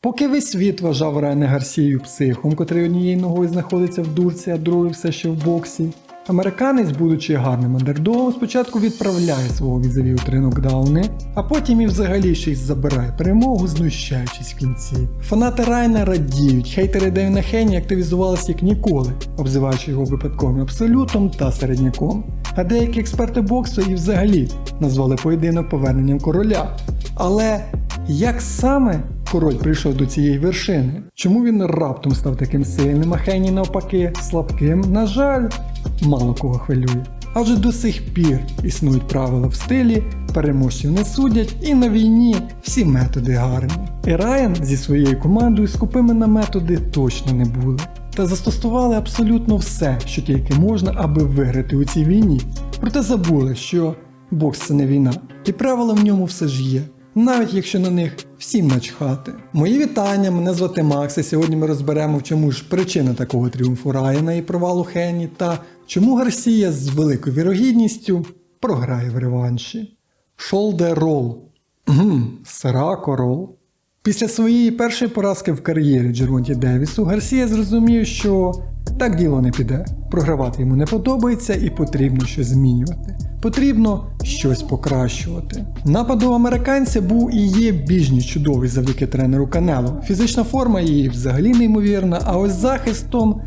Поки весь світ вважав Райана Гарсію психом, котрий однією ногою знаходиться в дурці, а другою все ще в боксі, американець, будучи гарним андердогом, спочатку відправляє свого візаві у три нокдауни, а потім і взагалі й забирає перемогу, знущаючись в кінці. Фанати Райана радіють, хейтери Девіна Хейні активізувалися як ніколи, обзиваючи його випадковим абсолютом та середняком. А деякі експерти боксу і взагалі назвали поєдинок поверненням короля. Але як саме король прийшов до цієї вершини? Чому він раптом став таким сильним, а Хейні навпаки слабким? На жаль, мало кого хвилює. Адже до сих пір існують правила в стилі, переможців не судять, і на війні всі методи гарні. І Райан зі своєю командою скупими на методи точно не були. Та застосували абсолютно все, що тільки можна, аби виграти у цій війні. Проте забули, що бокс це не війна, і правила в ньому все ж є навіть якщо на них всім начхати. Мої вітання, мене звати Макс, і сьогодні ми розберемо, в чому ж причина такого тріумфу Райана і провалу Хенні, та чому Гарсія з великою вірогідністю програє в реванші. Шолде рол. Гм, Сарако Рол. Після своєї першої поразки в кар'єрі Джеронті Девісу Гарсія зрозумів, що так діло не піде. Програвати йому не подобається і потрібно щось змінювати. Потрібно щось покращувати. Напад у американця був і є більш ніж чудовий завдяки тренеру Канело. Фізична форма її взагалі неймовірна, а ось захистом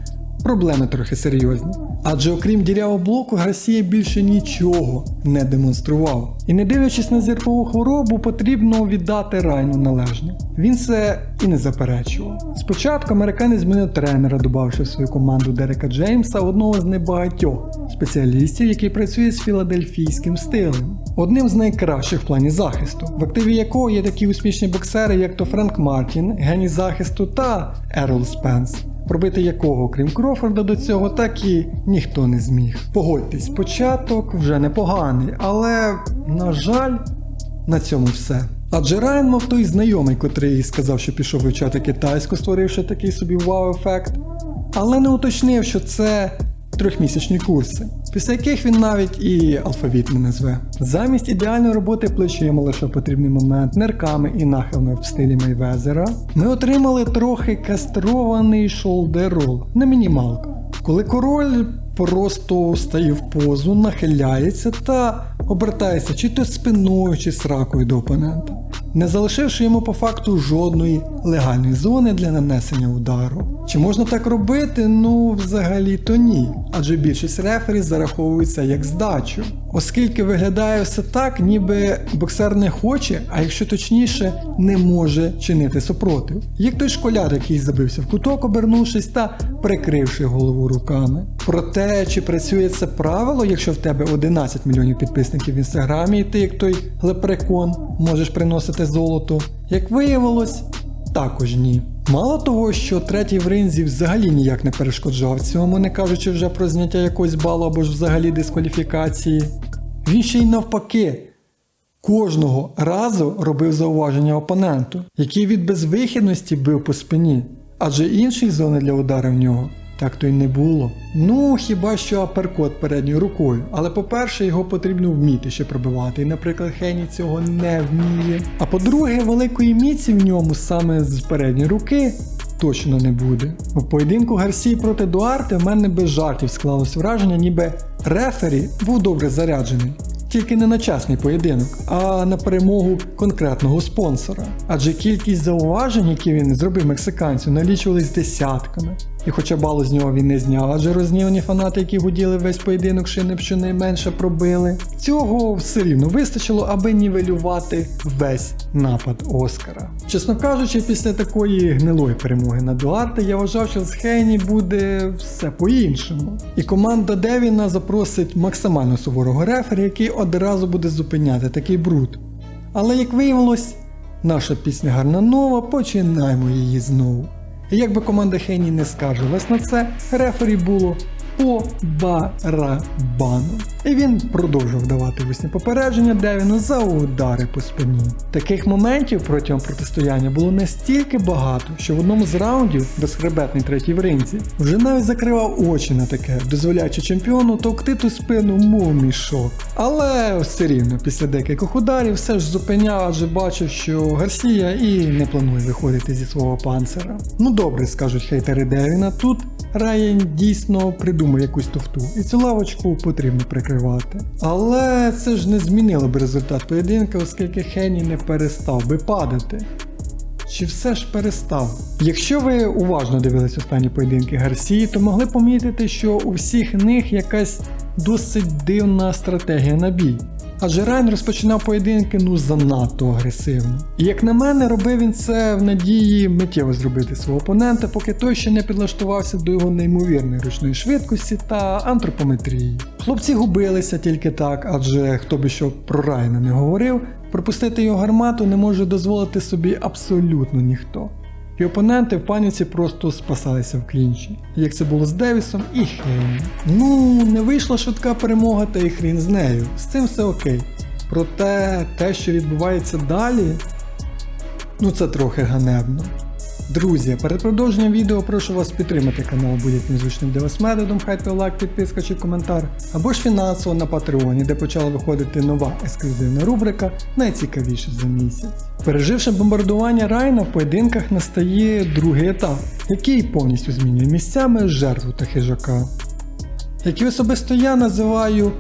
проблеми трохи серйозні. Адже окрім дірявого блоку, Гарсія більше нічого не демонстрував. І не дивлячись на зіркову хворобу, потрібно віддати Райну належне. Він це і не заперечував. Спочатку американець змінив тренера, додавши в свою команду Дерека Джеймса, одного з небагатьох спеціалістів, який працює з філадельфійським стилем, одним з найкращих в плані захисту, в активі якого є такі успішні боксери, як то Френк Мартін, геній захисту та Ерл Спенс пробити якого, крім Крофорда, до цього так і ніхто не зміг. Погодьтесь, початок вже непоганий, але, на жаль, на цьому все. Адже Райан мав той знайомий, котрий сказав, що пішов вивчати китайську, створивши такий собі вау-ефект, але не уточнив, що це трьохмісячні курси, після яких він навіть і алфавіт не назве. Замість ідеальної роботи плечима лише потрібний момент, нирками і нахилами в стилі Мейвезера, ми отримали трохи кастрований шолдерол на мінімалку. Коли король просто стає в позу, нахиляється та обертається чи то спиною, чи сракою до опонента, не залишивши йому по факту жодної легальної зони для нанесення удару. Чи можна так робити? Ну, взагалі то ні, адже більшість рефері зараховується як здачу. Оскільки виглядає все так, ніби боксер не хоче, а якщо точніше, не може чинити супротив. Як той школяр, який забився в куток, обернувшись та прикривши голову руками. Про те, чи працює це правило, якщо в тебе 11 мільйонів підписників в інстаграмі, і ти, як той лепрекон, можеш приносити золото, як виявилось, також ні. Мало того, що третій в ринзі взагалі ніяк не перешкоджав цьому, не кажучи вже про зняття якогось балу або ж взагалі дискваліфікації. Він ще й навпаки. Кожного разу робив зауваження опоненту, який від безвихідності бив по спині, адже іншої зони для удару в нього так то й не було. Ну, хіба що аперкот передньою рукою, але по-перше, його потрібно вміти ще пробивати, і, наприклад, Хені цього не вміє. А по-друге, великої міці в ньому саме з передньої руки. Точно не буде. У поєдинку Гарсії проти Дуарте в мене без жартів склалось враження, ніби рефері був добре заряджений. Тільки не на часний поєдинок, а на перемогу конкретного спонсора. Адже кількість зауважень, які він зробив мексиканцю, налічувались десятками. І хоча балу з нього він не зняв, адже рознівані фанати, які гуділи весь поєдинок, шини б щонайменше пробили. Цього все рівно вистачило, аби нівелювати весь напад Оскара. Чесно кажучи, після такої гнилої перемоги на Дуарте я вважав, що з Хейні буде все по-іншому. І команда Девіна запросить максимально суворого рефері, який одразу буде зупиняти такий бруд. Але як виявилось, наша пісня гарна нова, починаємо її знову. Як би команда Хейні не скаржилась на це, рефері було по барабану. І він продовжував давати весні попередження Девіну за удари по спині. Таких моментів протягом протистояння було настільки багато, що в одному з раундів безхребетний третій в ринзі вже навіть закривав очі на таке, дозволяючи чемпіону товкти ту спину, мов мішок. Але все рівно, після декількох ударів все ж зупиняв, адже бачив, що Гарсія і не планує виходити зі свого панцира. Ну добре, скажуть хейтери Девіна, тут Райан дійсно придумав якусь тофту, і цю лавочку потрібно прикривати. Але це ж не змінило б результат поєдинка, оскільки Хенні не перестав би падати. Чи все ж перестав? Якщо ви уважно дивились останні поєдинки Гарсії, то могли помітити, що у всіх них якась досить дивна стратегія на бій. Адже Райан розпочинав поєдинки ну занадто агресивно. І як на мене, робив він це в надії миттєво зробити свого опонента, поки той ще не підлаштувався до його неймовірної ручної швидкості та антропометрії. Хлопці губилися тільки так, адже хто би що про Райана не говорив, пропустити його гармату не може дозволити собі абсолютно ніхто. І опоненти в паніці просто спасалися в клінчі, як це було з Девісом і Хейном. Ну, не вийшла швидка перемога, та й хрін з нею. З цим все окей. Проте те, що відбувається далі, ну це трохи ганебно. Друзі, перед продовженням відео прошу вас підтримати канал будь-яким звичним для вас методом, хайте лайк, підписка чи коментар, або ж фінансово на Патреоні, де почала виходити нова ексклюзивна рубрика найцікавіше за місяць. Переживши бомбардування Райна, в поєдинках настає другий етап, який повністю змінює місцями жертву та хижака. Який особисто я називаю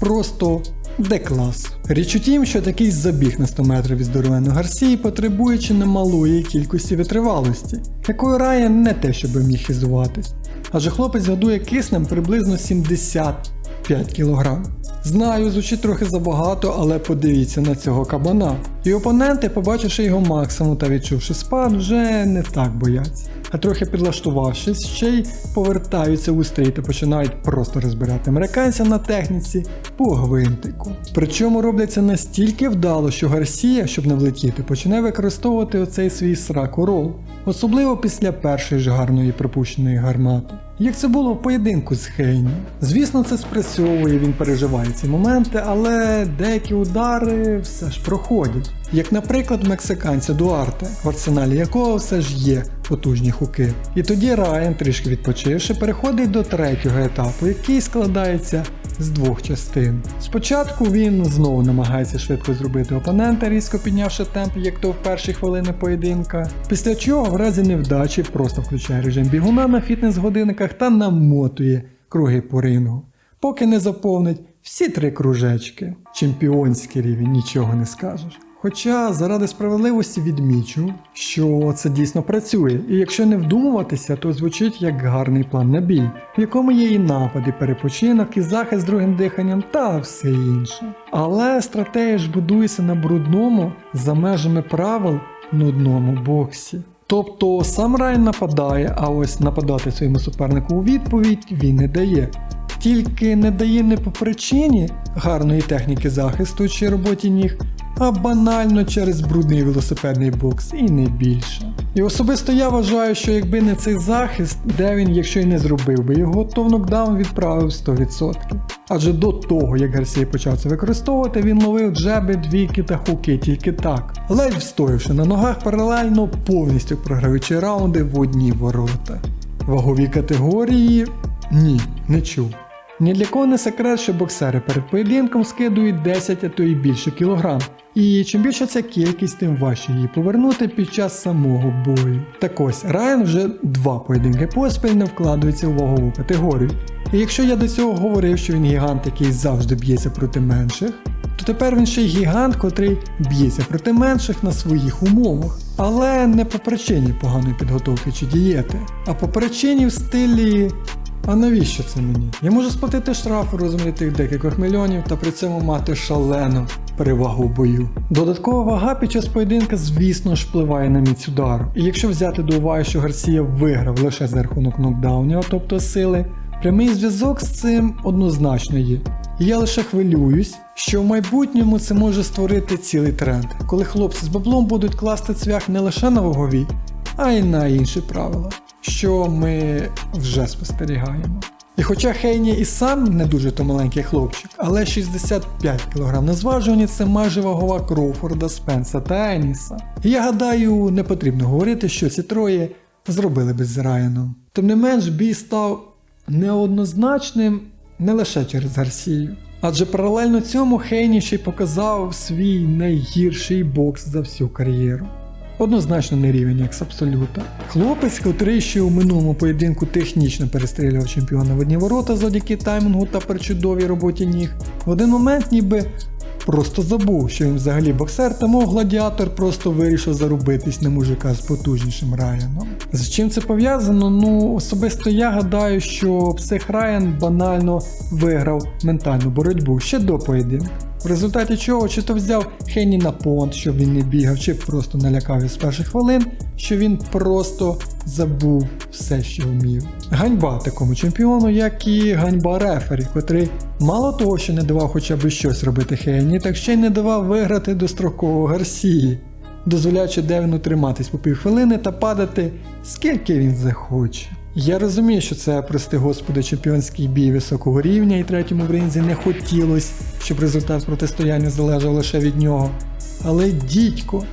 просто Д-клас. Річ у тім, що такий забіг на 100 метрів від здоровенного Гарсії потребує чи немалої кількості витривалості, якою Райан не те, щоб міг хизуватись. Адже хлопець годує киснем приблизно 75 кг. Знаю, звучить трохи забагато, але подивіться на цього кабана. І опоненти, побачивши його максимум та відчувши спад, вже не так бояться. А трохи підлаштувавшись, ще й повертаються у стрій та починають просто розбирати американця на техніці по гвинтику. Причому робляться настільки вдало, що Гарсія, щоб не влетіти, починає використовувати оцей свій сраку рол, особливо після першої ж гарної пропущеної гармати. Як це було в поєдинку з Хейні. Звісно, це спрацьовує, він переживає ці моменти, але деякі удари все ж проходять. Як, наприклад, мексиканця Дуарте, в арсеналі якого все ж є потужні хуки. І тоді Райан, трішки відпочивши, переходить до третього етапу, який складається з двох частин. Спочатку він знову намагається швидко зробити опонента, різко піднявши темп, як то в перші хвилини поєдинка. Після чого, в разі невдачі, просто включає режим бігуна на фітнес-годинниках та намотує круги по рингу, поки не заповнить всі три кружечки. Чемпіонський рівень, нічого не скажеш. Хоча заради справедливості відмічу, що це дійсно працює, і якщо не вдумуватися, то звучить як гарний план на бій, в якому є і напад, і перепочинок, і захист другим диханням та все інше. Але стратегія ж будується на брудному, за межами правил, нудному боксі. Тобто сам Райан нападає, а ось нападати своєму супернику у відповідь він не дає. Тільки не дає не по причині гарної техніки захисту чи роботі ніг, а банально через брудний велосипедний бокс і не більше. І особисто я вважаю, що якби не цей захист, де він, якщо й не зробив би його, то в нокдаун відправив 100%. Адже до того, як Гарсій почав це використовувати, він ловив джеби, двійки та хуки тільки так, ледь встоявши на ногах паралельно, повністю програючи раунди в одні ворота. Вагові категорії ні, не чув. Ні для кого не секрет, що боксери перед поєдинком скидують 10, а то і більше кілограм. І чим більша ця кількість, тим важче її повернути під час самого бою. Так ось, Райан вже два поєдинки поспіль не вкладується у вагову категорію. І якщо я до цього говорив, що він гігант, який завжди б'ється проти менших, то тепер він ще й гігант, котрий б'ється проти менших на своїх умовах. Але не по причині поганої підготовки чи дієти, а по причині в стилі а навіщо це мені? Я можу сплатити штраф у розмірі тих декількох мільйонів та при цьому мати шалену перевагу в бою. Додаткова вага під час поєдинка, звісно ж, впливає на міць удару. І якщо взяти до уваги, що Гарсія виграв лише за рахунок нокдаунів, тобто сили, прямий зв'язок з цим однозначно є. І я лише хвилююсь, що в майбутньому це може створити цілий тренд, коли хлопці з баблом будуть класти цвях не лише на вагові, а й на інші правила що ми вже спостерігаємо. І хоча Хейні і сам не дуже то маленький хлопчик, але 65 кг на зважуванні це майже вагова Кроуфорда, Спенса та Еніса. І я гадаю, не потрібно говорити, що ці троє зробили би з Райаном. Тим не менш, бій став неоднозначним не лише через Гарсію. Адже паралельно цьому Хейні ще й показав свій найгірший бокс за всю кар'єру. Однозначно не рівень як з абсолюта. Хлопець, котрий ще у минулому поєдинку технічно перестрілював чемпіона в одні ворота завдяки таймінгу та причудовій роботі ніг, в один момент ніби просто забув, що він взагалі боксер, тому гладіатор просто вирішив зарубитись на мужика з потужнішим Райаном. З чим це пов'язано? Ну, особисто я гадаю, що псих Райан банально виграв ментальну боротьбу ще до поєдинку. В результаті чого чи то взяв Хенні на понт, щоб він не бігав, чи просто налякав із перших хвилин, що він просто забув все, що вмів. Ганьба такому чемпіону, як і ганьба рефері, котрий мало того, що не давав хоча б щось робити Хенні, так ще й не давав виграти достроково Гарсії, дозволяючи Девіну триматись по півхвилини та падати скільки він захоче. Я розумію, що це, прости господи, чемпіонський бій високого рівня, і третьому в ринзі не хотілося, щоб результат протистояння залежав лише від нього. Але дідько,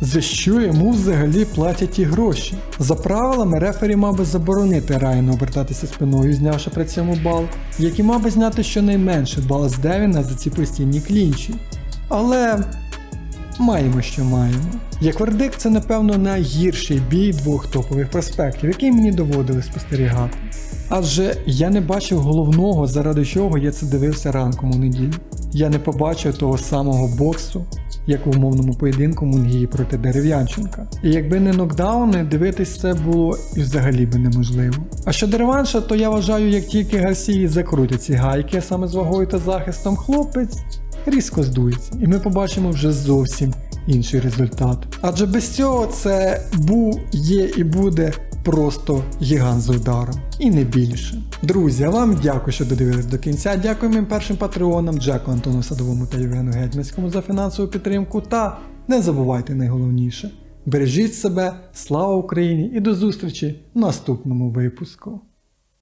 за що йому взагалі платять ті гроші? За правилами рефері мав би заборонити Райану обертатися спиною, знявши при цьому бал, як і мав би зняти щонайменше бал з Девіна за ці постійні клінчі. Але маємо, що маємо. Як вердикт, це напевно найгірший бій двох топових проспектів, який мені доводили спостерігати. Адже я не бачив головного, заради чого я це дивився ранком у неділю. Я не побачив того самого боксу, як у умовному поєдинку Мунгії проти Дерев'янченка. І якби не нокдауни, дивитись це було і взагалі би неможливо. А щодо реванша, то я вважаю, як тільки Гарсії закрутять ці гайки, саме з вагою та захистом, хлопець різко здується, і ми побачимо вже зовсім інший результат. Адже без цього це був, є і буде просто гігант з ударом. І не більше. Друзі, а вам дякую, що додивились до кінця. Дякую моїм першим патреонам Джеку Антону Садовому та Євгену Гетьманському за фінансову підтримку. Та не забувайте найголовніше. Бережіть себе, слава Україні і до зустрічі в наступному випуску.